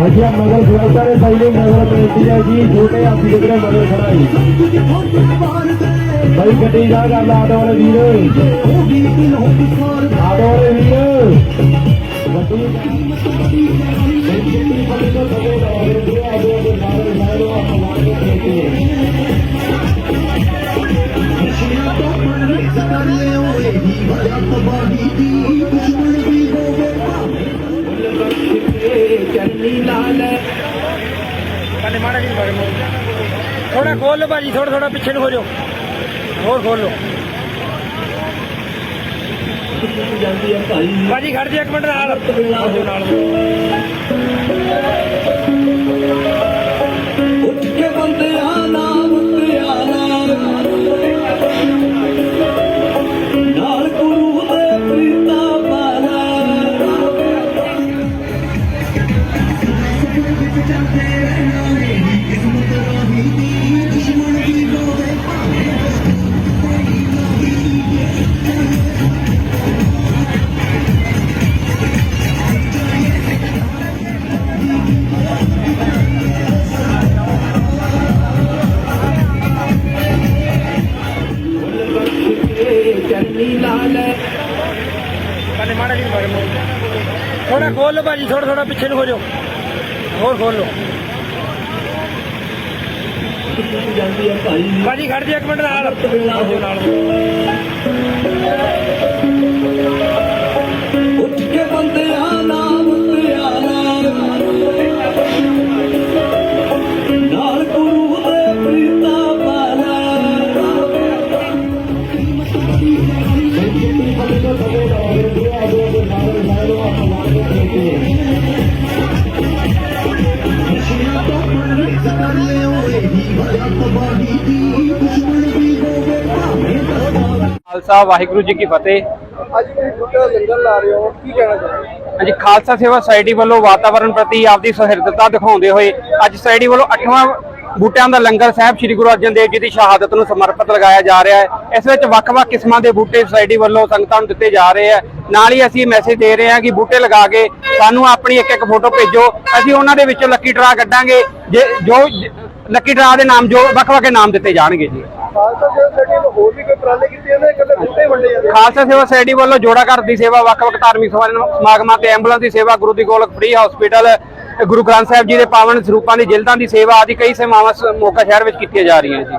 ਵਧੀਆ ਮਗਰ ਗੁਰਦਾ ਦੇ ਪਹਿਲੇ ਨਜ਼ਰ ਪੈਂਦੀ ਹੈ ਜੀ, ਛੋਟੇ ਹਾਥੀ ਦੇ ਕਿਹੜੇ ਮਗਰ ਖੜਾ ਜੀ। ਬਈ ਗੱਡੀ ਦਾ ਕਰ ਆਟੋ ਵਾਲੇ ਵੀਰ। ਆਟੋ ਵਾਲੇ ਵੀਰ। ਗੱਡੀ ਥੋੜਾ ਖੋਲ ਲਓ ਭਾਜੀ ਥੋੜਾ ਥੋੜਾ ਪਿੱਛੇ ਨੂੰ ਹੋ ਜਾਓ। ਹੋਰ ਖੋਲ ਲਓ। ਭਾਜੀ, ਖੜ ਜਾ ਇੱਕ ਮਿੰਟ ਨਾਲ। ਉੱਠ ਕੇ ਬੰਦਿਆਂ ਨਾ ਮੁੱਤਿਆਂ ਨਾਲ ਗੁਰੂ ਦੇ ਪ੍ਰੀਤਾ ਪਾਲਾ ਬਾਰੇ ਥੋੜਾ ਖੋਲ ਲਓ ਭਾਜੀ ਥੋੜਾ ਥੋੜਾ ਪਿੱਛੇ ਨੂੰ ਹੋ ਜਾਓ। ਹੋਰ ਖੋਲ ਲਓ। ਭਾਜੀ ਖੜ ਜਾ ਇੱਕ ਮਿੰਟ ਨਾਲ। ਨਾਲ। ਖਾਲਸਾ ਵਾਹਿਗੁਰੂ ਜੀ ਕੀ ਫਤਿਹ। ਅੱਜ ਤੁਸੀਂ ਬੁੱਢਾ ਲੰਗਰ ਲਾ ਰਹੇ ਹੋ ਕੀ ਕਹਿਣਾ ਚਾਹੁੰਦੇ ਹਾਂਜੀ ਖਾਲਸਾ ਸੇਵਾ ਸੁਸਾਇਟੀ ਵੱਲੋਂ ਵਾਤਾਵਰਣ ਪ੍ਰਤੀ ਆਪਦੀ ਸਹਿਰਦਤਾ ਦਿਖਾਉਂਦੇ ਹੋਏ ਅੱਜ ਸੁਸਾਇਟੀ ਵੱਲੋਂ 8ਵਾਂ ਬੂਟਿਆਂ ਦਾ ਲੰਗਰ ਸਾਹਿਬ ਸ੍ਰੀ ਗੁਰੂ ਅਰਜਨ ਦੇਵ ਜੀ ਦੀ ਸ਼ਹਾਦਤ ਨੂੰ ਸਮਰਪਿਤ ਲਗਾਇਆ ਜਾ ਰਿਹਾ ਹੈ। ਇਸ ਵਿੱਚ ਵੱਖ-ਵੱਖ ਕਿਸਮਾਂ ਦੇ ਬੂਟੇ ਸੁਸਾਇਟੀ ਵੱਲੋਂ ਸੰਗਤਾਂ ਨੂੰ ਦਿੱਤੇ ਜਾ ਰਹੇ ਆ ਨਾਲ ਹੀ ਅਸੀਂ ਮੈਸੇਜ ਦੇ ਰਹੇ ਹਾਂ ਕਿ ਬੂਟੇ ਲਗਾ ਕੇ ਸਾਨੂੰ ਆਪਣੀ ਇੱਕ ਇੱਕ ਫੋਟੋ ਭੇਜੋ। ਅਸੀਂ ਉਹਨਾਂ ਦੇ ਵਿੱਚੋਂ ਲੱਕੀ ਡਰਾ ਕੱਢਾਂਗੇ। ਜੇ ਜੋ ਲੱਕੀ ਡਰਾ ਦੇ ਨਾਮ ਜੋ ਵੱਖ-ਵੱਖ ਨਾਮ ਦਿੱਤੇ ਜਾਣਗੇ ਜੀ। ਖਾਲਸਾ ਜੀ ਸੈਟੀ ਨੂੰ ਹੋਰ ਵੀ ਕੋਈ ਪ੍ਰਾਲੇ ਕੀਤੇ ਨੇ? ਇਕੱਲੇ ਬੁੱਢੇ ਵੰਡੇ ਜਾਂਦੇ ਖਾਲਸਾ ਸੇਵਾ ਸੁਸਾਇਟੀ ਵੱਲੋਂ ਜੋੜਾ ਘਰ ਦੀ ਸੇਵਾ ਵੱਖ-ਵੱਖ ਧਾਰਮਿਕ ਸਮਾਗਮਾਂ ਤੇ ਐਂਬੂਲੈਂਸ ਦੀ ਸੇਵਾ ਗੁਰੂ ਦੀ ਗੋਲਕ ਫ੍ਰੀ ਹਸਪੀਟਲ ਗੁਰੂ ਗ੍ਰੰਥ ਸਾਹਿਬ ਜੀ ਦੇ ਪਾਵਨ ਸਰੂਪਾਂ ਦੀ ਜਿਲਦਾਂ ਦੀ ਸੇਵਾ ਆਦਿ ਕਈ ਸੇਵਾਵਾਂ ਮੌਕਾ ਸ਼ਹਿਰ ਵਿੱਚ ਕੀਤੀਆਂ ਜਾ ਰਹੀਆਂ ਜੀ।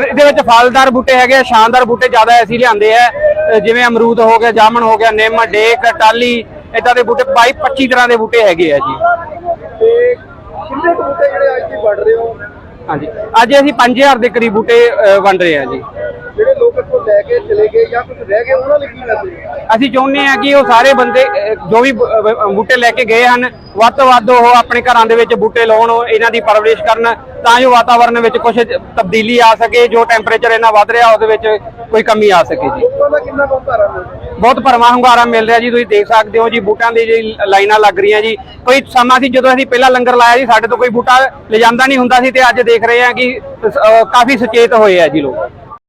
ਇਹਦੇ ਵਿੱਚ ਫਲਦਾਰ ਬੂਟੇ ਹੈਗੇ ਸ਼ਾਨਦਾਰ ਬੂਟੇ ਜ਼ਿਆਦਾ ਅਸੀਂ ਲਿਆਂਦੇ ਆ ਜਿਵੇਂ ਅਮਰੂਦ ਹੋ ਗਿਆ ਜਾਮਣ ਹੋ ਗਿਆ ਨਿੰਮ ਡੇਕ ਟਾਲੀ ਇਦਾਂ ਦੇ ਬੂਟੇ 22 25 ਤਰ੍ਹਾਂ ਦੇ ਬੂਟੇ ਹੈਗੇ ਆ ਜੀ। ਤੇ ਕਿੰਨੇ ਕੁ ਬੁੱਢੇ ਜਿਹੜੇ ਅੱਜ ਦੀ ਵੰਡ ਰਹੇ ਹੋ? ਹਾਂਜੀ ਅੱਜ ਅਸੀਂ 5000 ਦੇ ਕਰੀਬ ਬੂਟੇ ਵੰਡ ਰਹੇ ਆ ਜੀ। ਜਿਹੜੇ ਲੋਕ ਇੱਥੋਂ ਲੈ ਕੇ ਚਲੇ ਗਏ ਜਾਂ ਕੁਝ ਰਹਿ ਗਏ ਉਹਨਾਂ ਲਈ ਕੀ ਮੈਸੇਜ ਅਸੀਂ ਚਾਹੁੰਦੇ ਹਾਂ ਕਿ ਉਹ ਸਾਰੇ ਬੰਦੇ ਜੋ ਵੀ ਬੂਟੇ ਲੈ ਕੇ ਗਏ ਹਨ ਵੱਧ ਤੋਂ ਵੱਧ ਉਹ ਆਪਣੇ ਘਰਾਂ ਦੇ ਵਿੱਚ ਬੂਟੇ ਲਾਉਣ ਇਹਨਾਂ ਦੀ ਪਰਵਰਿਸ਼ ਕਰਨ ਤਾਂ ਜੋ ਵਾਤਾਵਰਣ ਵਿੱਚ ਕੁਝ ਤਬਦੀਲੀ ਆ ਸਕੇ ਜੋ ਟੈਂਪਰੇਚਰ ਇਹਨਾਂ ਵੱਧ ਰਿਹਾ ਉਹਦੇ ਵਿੱਚ ਕੋਈ ਕਮੀ ਆ ਸਕੇ ਜੀ। ਕਿੰਨਾ ਬਹੁਤ ਪਰਮਾ ਹੁੰਗਾਰਾ ਮਿਲ ਰਿਹਾ ਜੀ ਤੁਸੀਂ ਦੇਖ ਸਕਦੇ ਹੋ ਜੀ ਬੂਟਾਂ ਦੀ ਜੀ ਲਾਈਨਾਂ ਲੱਗ ਰਹੀਆਂ ਜੀ। ਕੋਈ ਸਮਾਂ ਸੀ ਜਦੋਂ ਅਸੀਂ ਪਹਿਲਾਂ ਲੰਗਰ ਲਾਇਆ ਜੀ ਸਾਡੇ ਤੋਂ ਕੋਈ ਬੂਟਾ ਲਿਜਾਂਦਾ ਨਹੀਂ ਹੁੰਦਾ ਸੀ ਤੇ ਅੱਜ ਦੇਖ ਰਹੇ ਹਾਂ ਕਿ ਕਾਫੀ ਸੁਚੇਤ ਹੋਏ ਆ ਜੀ ਲੋਕ।